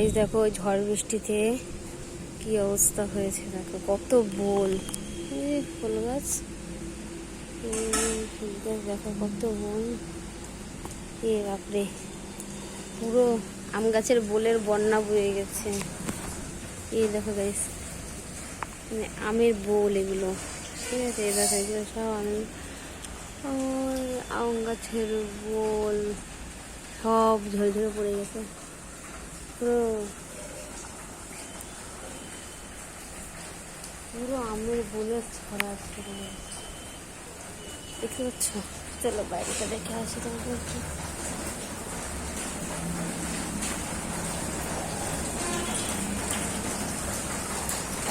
এই দেখো ঝড় বৃষ্টিতে কি অবস্থা হয়েছে, দেখো কত বোল। ফুল গাছ। ফুল গাছ, দেখো কত বোল। এ বাপরে, পুরো আম গাছের বোলের বন্যা বয়ে গেছে। এই দেখো গাইস মানে আমের বোল এগুলো। ঠিক আছে, এই দেখো এগুলো সব আমি, আম গাছের বোল, সব ঝরে ঝরে পড়ে গেছে। পুরো পুরো আমের বোলের ছড়া ছড়ে দেখতে পাচ্ছ চলো বাইরেটা দেখে আসি তোমাকে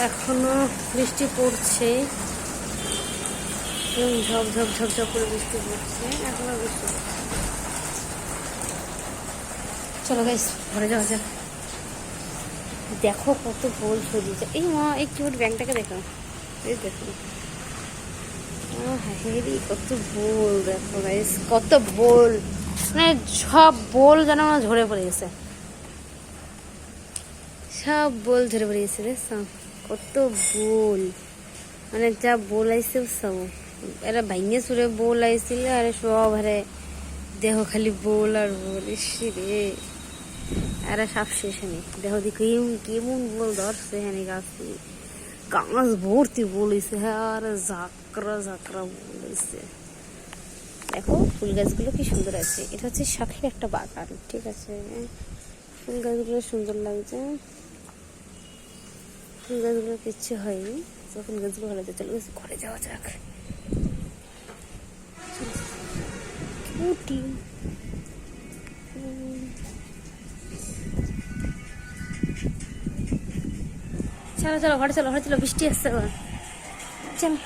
এখনও বৃষ্টি পড়ছে। এবং ঝপ ঝপ করে বৃষ্টি পড়ছে। এখনও বৃষ্টি পড়ছে। চলো গাইস ঘরে যাওয়া যাক। দেখো কত বোল সরিয়েছে। এই মা, এই কিউট ব্যাংকটাকে দেখো। এই দেখো। হেরি কত বোল দেখো গাইস কত বোল মানে সব বোল যেন আমার ঝরে পড়ে গেছে। সব বোল ঝরে পড়ে গেছে দেখছ কত বোল মানে যা বোল আইছে সব। এরা ভাইঙে সুরে বোল আইছিল, আরে সব, আরে দেহ খালি বোল আর বোল ইসি রে। এরা সব শেষ নেই দেহ দি কেমন কেমন বোল ধরছে হ্যাঁ গাছ গাছ ভর্তি বোল হয়েছে হ্যাঁ আর ঝাঁকড়া ঝাঁকড়া বোল হয়েছে দেখো, ফুল গাছগুলো কি সুন্দর আছে। এটা হচ্ছে শখের একটা বাগান, ঠিক আছে? ফুল গাছগুলো সুন্দর লাগছে। ফুল গাছগুলো কিচ্ছু হয়নি। ফুল গাছগুলো ভালো চলো, ঘরে যাওয়া যাক। উটি চলো চলো ঘরে চলো ঘরে চলো বৃষ্টি আসছে আবার চলো।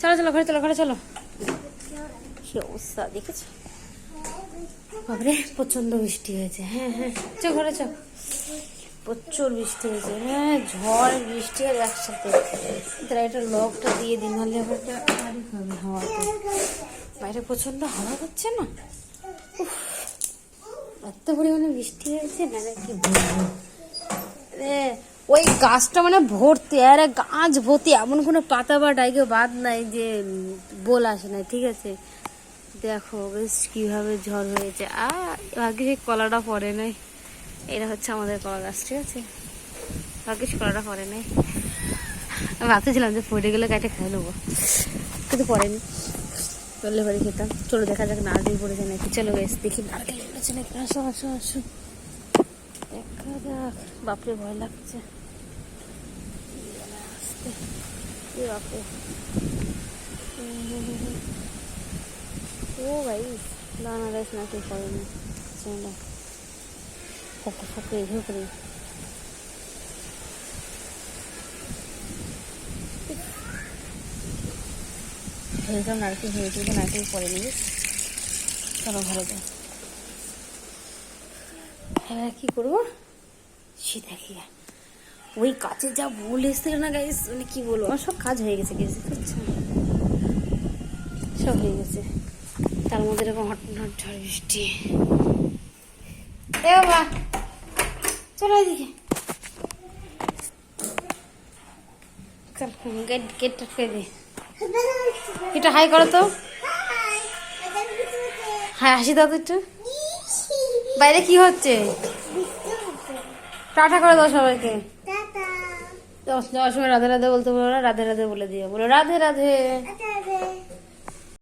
চলো চলো ঘরে চলো ঘরে চলো। কি অবস্থা দেখেছ? বাবরে প্রচণ্ড বৃষ্টি হয়েছে। হ্যাঁ হ্যাঁ। চো ঘরে চো। প্রচুর বৃষ্টি হয়েছে। হ্যাঁ ঝড় বৃষ্টি আর একসাথে। তারা এটা লকটা দিয়ে দিন হবে হাওয়াতে। বাইরে প্রচণ্ড হাওয়া হচ্ছে না? উফ, এত পরিমাণে বৃষ্টি হয়েছে না রে, কি বলব? ওই গাছটা মানে ভর্তি, আর গাছ ভর্তি, এমন কোনো পাতা বা ডাইকে বাদ নাই যে বোল আসে নাই, ঠিক আছে? দেখো বেশ কীভাবে ঝড় হয়েছে। আর ভাগ্যে কলাটা পড়ে নাই। এটা হচ্ছে আমাদের কলা গাছ, ঠিক আছে? ভাগ্যিস কলাটা পড়ে নাই। আমি ভাবতেছিলাম যে পড়ে গেলে কাটে খেয়ে নেব। কিন্তু পড়েনি। চললে বাড়ি খেতাম। চলো দেখা যাক নারকেল পড়েছে নাকি। চলো বেশ দেখি নারকেল পড়েছে নাকি। আসো আসো আসো। দেখা যাক, বাপরে ভয় লাগছে। আসতে বাপরে। ও ভাই দানা রাইস নাকি করেনি চলো। ফকে ফকে ঝুঁকড়ি ভেবেছিলাম নারকেল কিন্তু নারকেল পরে নিবি চলো, ঘরে যাই। এবার কি করব? সে দেখি ওই কাছে যা ভুল এসেছিল না গাইস মানে কি বলব? আমার সব কাজ হয়ে গেছে গেছে সব হয়ে গেছে। তার মধ্যে এরকম হট হট ঝড় বৃষ্টি। এ বাবা চলো এদিকে। চল গেট গেট আটকে দে। এটা হাই করো তো। হ্যাঁ হাসি দাও তো একটু। বাইরে কি হচ্ছে? টাটা করে দাও সবাইকে। দশ সময় রাধে রাধে বলতে বলো না রাধে রাধে বলে দিও। বলো রাধে রাধে।